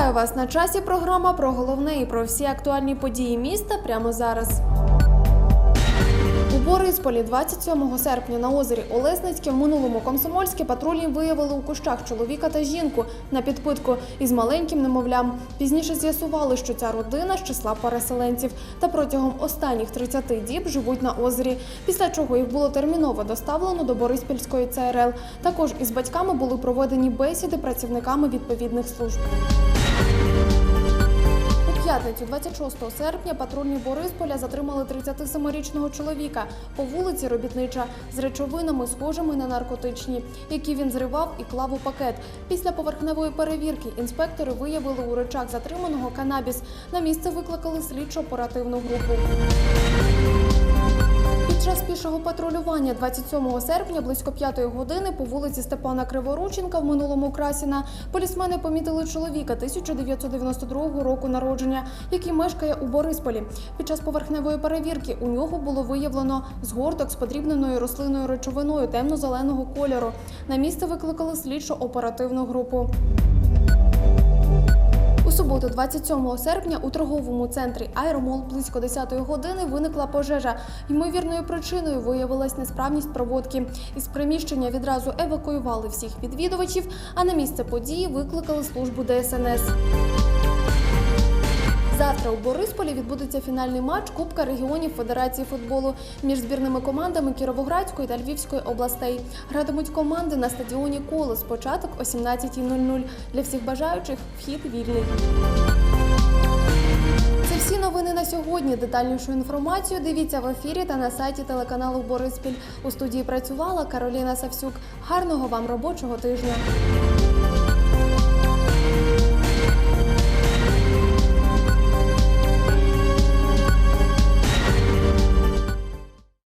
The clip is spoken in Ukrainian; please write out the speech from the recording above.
Вітаю вас на часі. Програма про головне і про всі актуальні події міста прямо зараз. У Борисполі 27 серпня на озері Олесницьке в минулому комсомольські патрульні виявили у кущах чоловіка та жінку на підпитку із маленьким немовлям. Пізніше з'ясували, що ця родина з числа переселенців та протягом останніх 30 діб живуть на озері. Після чого їх було терміново доставлено до Бориспільської ЦРЛ. Також із батьками були проведені бесіди працівниками відповідних служб. П'ятницю, 26 серпня, патрульні Борисполя затримали 37-річного чоловіка по вулиці Робітнича з речовинами, схожими на наркотичні, які він зривав і клав у пакет. Після поверхневої перевірки інспектори виявили у речах затриманого канабіс. На місце викликали слідчо-оперативну групу. Патрулювання 27 серпня близько 5 години по вулиці Степана Криворученка в минулому Красіна полісмени помітили чоловіка 1992 року народження, який мешкає у Борисполі. Під час поверхневої перевірки у нього було виявлено згорток з подрібненою рослинною речовиною темно-зеленого кольору. На місце викликали слідчо-оперативну групу. У суботу, 27 серпня, у торговому центрі Аеромол близько 10 години виникла пожежа. Ймовірною причиною виявилась несправність проводки. Із приміщення відразу евакуювали всіх відвідувачів, а на місце події викликали службу ДСНС. Завтра у Борисполі відбудеться фінальний матч Кубка регіонів Федерації футболу між збірними командами Кіровоградської та Львівської областей. Гратимуть команди на стадіоні Колос. Початок о 17.00. Для всіх бажаючих вхід вільний. Це всі новини на сьогодні. Детальнішу інформацію дивіться в ефірі та на сайті телеканалу Бориспіль. У студії працювала Кароліна Савсюк. Гарного вам робочого тижня.